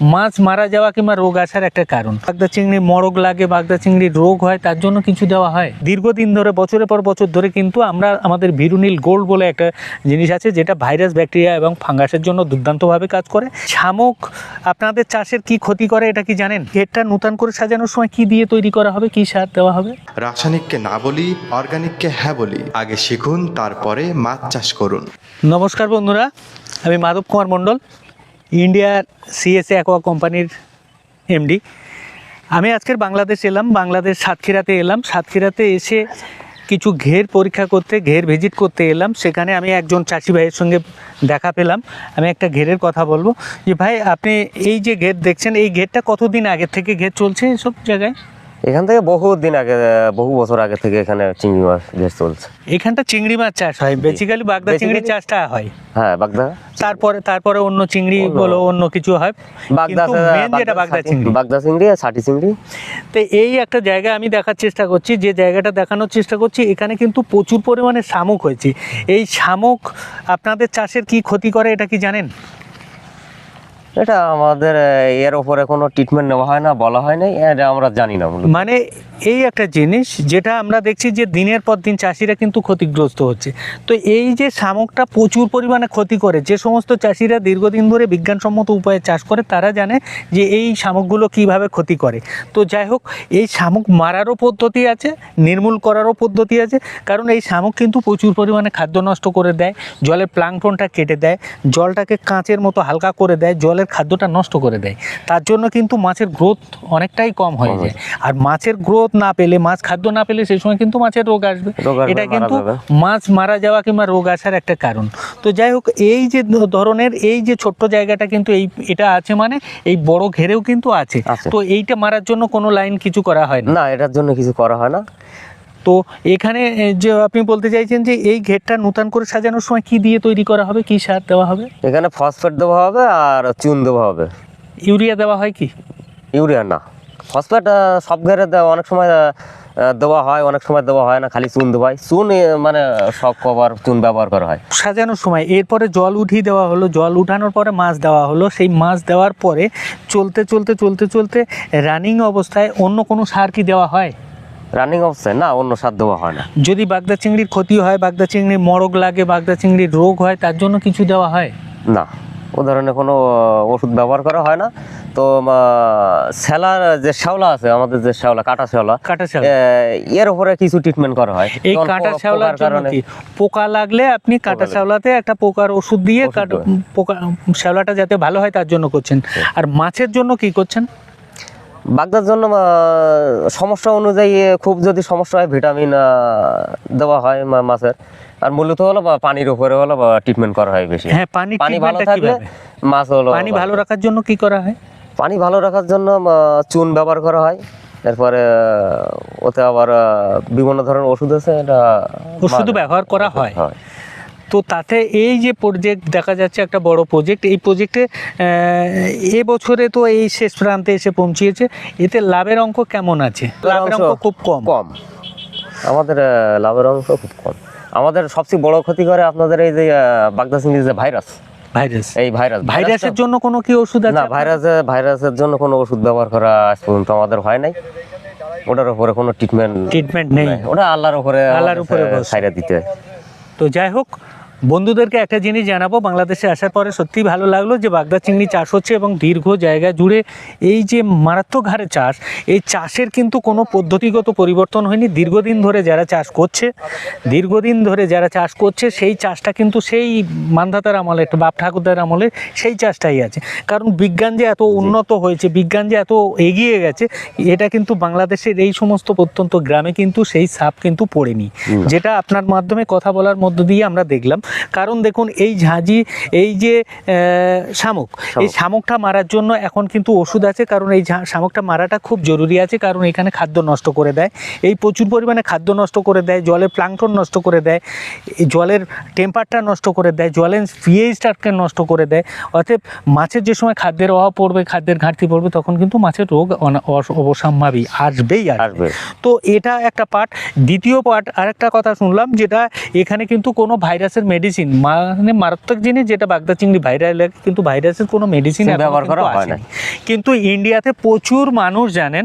মাছ মারা যাওয়া কিংবা রোগ আসার একটা কারণ। বাগদা চিংড়ি মরগ লাগে বাগদা চিংড়ির রোগ হয় তার জন্য কিছু দেওয়া হয়। দীর্ঘদিন ধরে বছরের পর বছর ধরে কিন্তু আমরা আমাদের ভিরুনিল গোল্ড বলে একটা জিনিস আছে যেটা ভাইরাস ব্যাকটেরিয়া এবং ফাঙ্গাসের জন্য দুর্দান্তভাবে কাজ করে। শামুক আপনাদের চাষের কি ক্ষতি করে এটা কি জানেন? ঘেরটা নূতন করে সাজানোর সময় কি দিয়ে তৈরি করা হবে কি সার দেওয়া হবে? রাসায়নিককে না বলি অর্গানিককে হ্যাঁ বলি। আগে শিখুন তারপরে মাছ চাষ করুন। নমস্কার বন্ধুরা আমি মাধব কুমার মণ্ডল। ইন্ডিয়ার সিএসএ অ্যাকোয়া কোম্পানির এমডি আমি আজকের বাংলাদেশ এলাম, বাংলাদেশ সাতক্ষীরাতে এলাম। সাতক্ষীরাতে এসে কিছু ঘের পরীক্ষা করতে, ঘের ভিজিট করতে এলাম। সেখানে আমি একজন চাষি ভাইয়ের সঙ্গে দেখা পেলাম। আমি একটা ঘেরের কথা বলব। যে ভাই, আপনি এই যে ঘের দেখছেন, এই ঘেরটা কতদিন আগের থেকে ঘের চলছে এসব জায়গায়? এখান থেকে বহু দিন আগে বহু বছর আগে থেকে এখানে চিংড়ি মাছ ঘের চলছে। এখানটা চিংড়ি মাছ চাষ হয়। বেসিক্যালি বাগদা চিংড়ি চাষটা হয়। হ্যাঁ বাগদা। তারপরে তারপরে অন্য চিংড়ি বলো অন্য কিছু হয়। বাগদা যেটা বাগদা চিংড়ি। বাগদা চিংড়ি আর ষাটি চিংড়ি। তো এই একটা জায়গা আমি দেখার চেষ্টা করছি যে জায়গাটা দেখানোর চেষ্টা করছি এখানে কিন্তু প্রচুর পরিমাণে শামুক হয়েছে। এই শামুক আপনাদের চাষের কি ক্ষতি করে এটা কি জানেন? এটা আমাদের এর ওপরে কোনো ট্রিটমেন্ট নেওয়া হয় না, বলা হয় না এটা আমরা জানি না মানে এই একটা জিনিস, যেটা আমরা দেখছি যে দিনের পর দিন চাষিরা কিন্তু ক্ষতিগ্রস্ত হচ্ছে। তো এই যে শামুকটা প্রচুর পরিমাণে ক্ষতি করে, যে সমস্ত চাষিরা দীর্ঘদিন ধরে বিজ্ঞানসম্মত উপায়ে চাষ করে, তারা জানে যে এই শামুকগুলো কীভাবে ক্ষতি করে। তো যাই হোক, এই শামুক মারারও পদ্ধতি আছে, নির্মূল করারও পদ্ধতি আছে, কারণ এই শামুক কিন্তু প্রচুর পরিমাণে খাদ্য নষ্ট করে দেয়, জলের প্লাংটনটা কেটে দেয়, জলটাকে কাঁচের মতো হালকা করে দেয় জলের খাদ্যটা নষ্ট করে দেয়। তার জন্য কিন্তু মাছের গ্রোথ অনেকটাই কম হয়ে যায়। আর মাছের গ্রোথ না পেলে মাছ খাদ্য না পেলে সেই সময় কিন্তু মাছের রোগ আসবে। এটা কিন্তু মাছ মারা যাওয়া কিংবা রোগ আসার একটা কারণ। তো যাই হোক এই যে ধরনের এই যে ছোট্ট জায়গাটা কিন্তু এই এটা আছে মানে এই বড় ঘেরেও কিন্তু আছে। তো এইটা মারার জন্য কোনো লাইন কিছু করা হয় না এটার জন্য কিছু করা হয় না। তো এখানে যে আপনি বলতে চাইছেন যে এই ঘেরটা নূতন করে সাজানোর সময় কি দিয়ে তৈরি করা হবে? কি সার দেওয়া হবে? এখানে ফসফেট দেওয়া হবে আর চুন দেওয়া হবে। ইউরিয়া দেওয়া হয় কি? ইউরিয়া না। ফসফেট সব ঘেরে দেওয়া অনেক সময় দেওয়া হয় অনেক সময় দেওয়া হয় না খালি চুন দেওয়া হয়। চুন মানে সব কবার চুন ব্যবহার করা হয়। সাজানোর সময় এরপরে জল উঠিয়ে দেওয়া হলো জল উঠানোর পরে মাছ দেওয়া হলো। সেই মাছ দেওয়ার পরে চলতে চলতে চলতে চলতে রানিং অবস্থায় অন্য কোনো সার কি দেওয়া হয়? রানিং অবস্থায় না অন্য সার দেওয়া হয় না। যদি বাগদা চিংড়ির ক্ষতি হয় বাগদা চিংড়ির মরগ লাগে বাগদা চিংড়ির রোগ হয় তার জন্য কিছু দেওয়া হয়? না ও ধরনের কোনো ওষুধ ব্যবহার করা হয় না। তো শ্যালার যে শ্যাওলা আছে আমাদের যে শ্যাওলা কাটা শ্যাওলা কাটা শ্যাওলা। এর উপরে কিছু ট্রিটমেন্ট করা হয়। এই কাটা শ্যাওলার কারণে। পোকা লাগলে আপনি কাটা শ্যাওলাতে একটা পোকার ওষুধ দিয়ে পোকা শ্যাওলাটা যাতে ভালো হয় তার জন্য করছেন। আর মাছের জন্য কি করছেন? বাগদার জন্য সমস্যা অনুযায়ী খুব যদি সমস্যা হয় ভিটামিন দেওয়া হয় মাছের। আর মূলত হলো পানির উপরে হলো ট্রিটমেন্ট করা হয় বেশি। হ্যাঁ পানি পানি ভালো থাকলে মাছ হলো পানি ভালো রাখার জন্য কি করা হয়? পানি ভালো রাখার জন্য চুন ব্যবহার করা হয়। এরপরে ওতে আবার বিভিন্ন ধরনের ওষুধ আছে এটা ওষুধও ব্যবহার করা হয়। হয়। তো তাতে এই যে প্রজেক্ট দেখা যাচ্ছে একটা বড় প্রজেক্ট এই প্রজেক্টে এ বছরে তো এই শেষ প্রান্তে এসে পৌঁছিয়েছে। এতে লাভের অঙ্ক কেমন আছে? লাভের অঙ্ক খুব কম। কম। আমাদের লাভের অংশ খুব কম। আমাদের সবচেয়ে বড় ক্ষতি করে আপনাদের এই যে বাগদা চিংড়ির যে ভাইরাস। ভাইরাস। এই ভাইরাস। ভাইরাসের জন্য কোনো কি ওষুধ আছে না ভাইরাসে ভাইরাসের জন্য কোনো ওষুধ ব্যবহার করা আজ পর্যন্ত আমাদের হয় নাই। ওটার উপরে কোনো ট্রিটমেন্ট ট্রিটমেন্ট নেই। ওটা আল্লাহর উপরে আল্লাহর উপরে দিতে হয়। তো যাই হোক বন্ধুদেরকে একটা জিনিস জানাব বাংলাদেশে আসার পরে সত্যিই ভালো লাগল যে বাগদা চিংড়ি চাষ হচ্ছে এবং দীর্ঘ জায়গা জুড়ে এই যে মারাত্মক হারে চাষ এই চাষের কিন্তু কোনো পদ্ধতিগত পরিবর্তন হয়নি। দীর্ঘদিন ধরে যারা চাষ করছে দীর্ঘদিন ধরে যারা চাষ করছে সেই চাষটা কিন্তু সেই মান্ধাতার আমলে একটা বাপ ঠাকুরদার আমলে সেই চাষটাই আছে। কারণ বিজ্ঞান যে এত উন্নত হয়েছে বিজ্ঞান যে এত এগিয়ে গেছে এটা কিন্তু বাংলাদেশের এই সমস্ত প্রত্যন্ত গ্রামে কিন্তু সেই সাপ কিন্তু পড়েনি। যেটা আপনার মাধ্যমে কথা বলার মধ্য দিয়ে আমরা দেখলাম। কারণ দেখুন এই ঝাঁঝি এই যে শামুক এই শামুকটা মারার জন্য এখন কিন্তু ওষুধ আছে কারণ এই শামুকটা মারাটা খুব জরুরি আছে কারণ এখানে খাদ্য নষ্ট করে দেয়। এই প্রচুর পরিমাণে খাদ্য নষ্ট করে দেয় জলের প্লাংটন নষ্ট করে দেয় জলের টেম্পারটা নষ্ট করে দেয় জলের পিএইচটাকে নষ্ট করে দেয়। অতএব মাছের যে সময় খাদ্যের অভাব পড়বে খাদ্যের ঘাটতি পড়বে তখন কিন্তু মাছের রোগ অবশ্যম্ভাবী আসবেই আসবে আসবে। তো এটা একটা পার্ট দ্বিতীয় পার্ট আরেকটা কথা শুনলাম যেটা এখানে কিন্তু কোনো ভাইরাসের মেডিসিন মানে মারাত্মক জিনিস যেটা বাগদা চিংড়ি ভাইরাল লাগে কিন্তু ভাইরাসের কোনো মেডিসিন ব্যবহার করা হয় না। কিন্তু ইন্ডিয়াতে প্রচুর মানুষ জানেন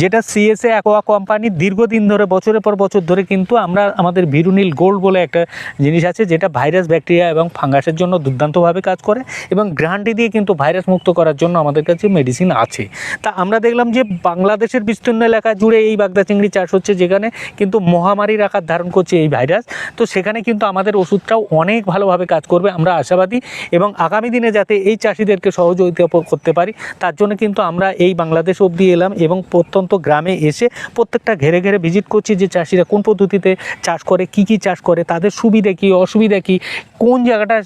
যেটা সিএসএ অ্যাকোয়া কোম্পানি দীর্ঘদিন ধরে বছরের পর বছর ধরে কিন্তু আমরা আমাদের ভিরুনিল গোল্ড বলে একটা জিনিস আছে যেটা ভাইরাস ব্যাকটেরিয়া এবং ফাঙ্গাসের জন্য দুর্দান্তভাবে কাজ করে এবং গ্রান্টি দিয়ে কিন্তু ভাইরাস মুক্ত করার জন্য আমাদের কাছে মেডিসিন আছে। তা আমরা দেখলাম যে বাংলাদেশের বিস্তীর্ণ এলাকা জুড়ে এই বাগদা চিংড়ি চাষ হচ্ছে যেখানে কিন্তু মহামারীর আকার ধারণ করছে এই ভাইরাস তো সেখানে কিন্তু আমাদের ওষুধটাও অনেক ভালোভাবে কাজ করবে, আমরা আশাবাদী এবং আগামী দিনে যাতে এই চাষিদেরকে সহযোগিতা করতে পারি, তার জন্য কিন্তু আমরা এই বাংলাদেশ অবধি এলাম এবং প্রত্যন্ত গ্রামে এসে প্রত্যেকটা ঘেরে ঘেরে ভিজিট করছি যে চাষিরা কোন পদ্ধতিতে চাষ করে, কি কি চাষ করে, তাদের সুবিধা কি, অসুবিধা কি, কোন জায়গাটা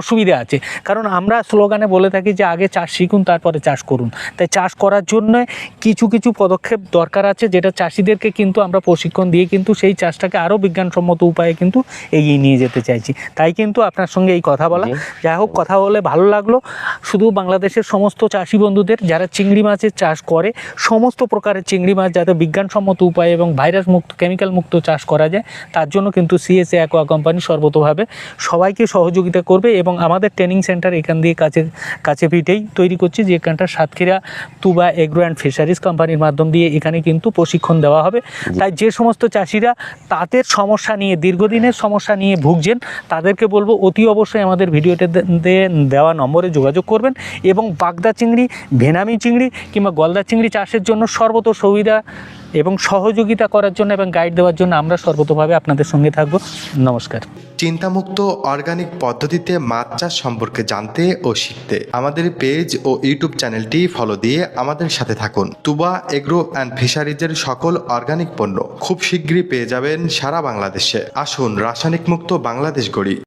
অসুবিধা আছে। কারণ আমরা স্লোগানে বলে থাকি যে আগে চাষ শিখুন, তারপরে চাষ করুন। তাই চাষ করার জন্য কিছু কিছু পদক্ষেপ দরকার আছে যেটা চাষিদেরকে কিন্তু আমরা প্রশিক্ষণ দিয়ে কিন্তু সেই চাষটাকে আরও বিজ্ঞানসম্মত উপায়ে কিন্তু এগিয়ে নিয়ে যেতে চাইছি তাই কিন্তু আপনার সঙ্গে এই কথা বলা। যাই হোক কথা বলে ভালো লাগল। শুধু বাংলাদেশের সমস্ত চাষি বন্ধুদের যারা চিংড়ি মাছের চাষ করে সমস্ত প্রকারের চিংড়ি মাছ যাতে বিজ্ঞানসম্মত উপায়ে এবং ভাইরাস মুক্ত কেমিক্যাল মুক্ত চাষ করা যায় তার জন্য কিন্তু সিএসএ অ্যাকোয়া কোম্পানি সর্বতভাবে সবাইকে সহযোগিতা করবে এবং আমাদের ট্রেনিং সেন্টার এখান দিয়ে কাছে কাছে পিঠেই তৈরি করছি যে এখানটা Satkhira Tuba agro and fisheries কোম্পানির মাধ্যম দিয়ে এখানে কিন্তু প্রশিক্ষণ দেওয়া হবে। তাই যে সমস্ত চাষিরা তাদের সমস্যা নিয়ে দীর্ঘদিনের সমস্যা নিয়ে ভুগছেন তাদেরকে বলব অতি অবশ্যই আমাদের ভিডিওতে দেওয়া নম্বরে যোগাযোগ করবেন এবং বাগদা চিংড়ি, ভেনামি চিংড়ি কিংবা গলদা চিংড়ি চাষের জন্য সর্বত সুবিধা এবং সহযোগিতা করার জন্য এবং গাইড দেওয়ার জন্য আমরা সর্বতভাবে আপনাদের সঙ্গে থাকব। নমস্কার। চিন্তামুক্ত অর্গানিক পদ্ধতিতে মাছ চাষ সম্পর্কে জানতে ও শিখতে আমাদের পেজ ও ইউটিউব চ্যানেলটি ফলো দিয়ে আমাদের সাথে থাকুন। তুবা, এগ্রো অ্যান্ড ফিশারিজের সকল অর্গানিক পণ্য খুব শীঘ্রই পেয়ে যাবেন সারা বাংলাদেশে। আসুন রাসায়নিক মুক্ত বাংলাদেশ গড়ি।